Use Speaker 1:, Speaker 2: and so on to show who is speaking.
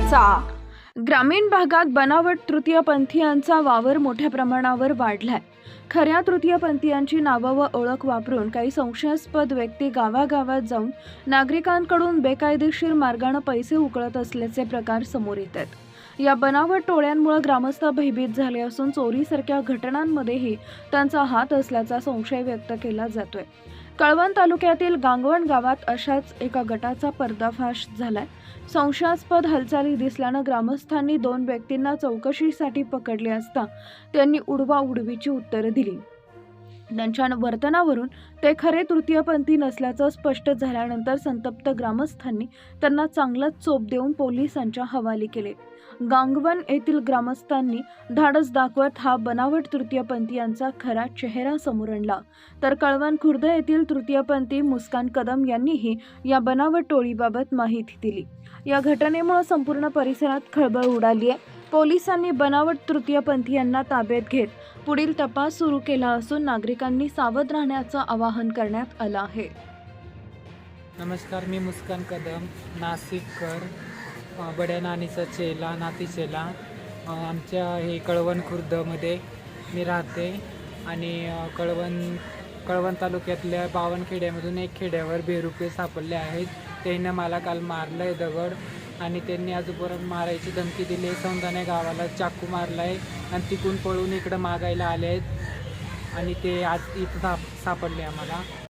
Speaker 1: चर्चा ग्रामीण भागात बनावट तृतीयपंथीयांचा वावर मोठ्या प्रमाणावर वाढलाय. खऱ्या तृतीयपंथीयांची नावं व ओळख वापरून काही संशयास्पद व्यक्ती गावागावात जाऊन नागरिकांकडून बेकायदेशीर मार्गानं पैसे उकळत असल्याचे प्रकार समोर येत आहेत. या बनावट टोळ्यांमुळे ग्रामस्थ भयभीत झाले असून चोरीसारख्या घटनांमध्येही त्यांचा हात असल्याचा संशय व्यक्त केला जातोय. कळवण तालुक्यातील गांगवण गावात अशाच एका गटाचा पर्दाफाश झालाय. संशयास्पद हालचाली दिसल्यानं ग्रामस्थांनी दोन व्यक्तींना चौकशीसाठी पकडले असता त्यांनी उडवा उडवीची उत्तरं दिली. त्यांच्या वर्तनावरून ते खरे तृतीयपंथी नसल्याचं स्पष्ट झाल्यानंतर संतप्त ग्रामस्थांनी त्यांना चांगलाच चोप देऊन पोलिसांच्या हवाली केले. गांगवन येथील ग्रामस्थांनी धाडस दाखवत हा बनावट तृतीयपंथीयांचा खरा चेहरा समोर आणला. तर कळवण खुर्द येथील तृतीयपंथी मुस्कान कदम यांनीही या बनावट टोळीबाबत माहिती दिली. या घटनेमुळे संपूर्ण परिसरात खळबळ उडाली आहे. पोलिसांनी बनावट तृतीयपंथीयांना ताब्यात घेत पुढील तपास सुरू केला असून नागरिकांनी सावध राहण्याचं आवाहन करण्यात आलं आहे.
Speaker 2: नमस्कार मी मुस्कान कदम नाशिककर बड्यानानीचा बड्या नानीचा चेला नाती चेला. आमच्या हे कळवण खुर्दमध्ये मी राहते आणि कळवण कळवण तालुक्यातल्या बावनखेड्यामधून एक खेड्यावर बेरुपे सापडले आहेत. त्यानं मला काल मारलं आहे दगड. आणि त्यांनी आजूपर्यंत मारायची धमकी दिली आहे. समजाने गावाला चाकू मारला आहे आणि तिकून पळून इकडं मागायला आले आहेत आणि ते आज इथं साप सापडले आम्हाला.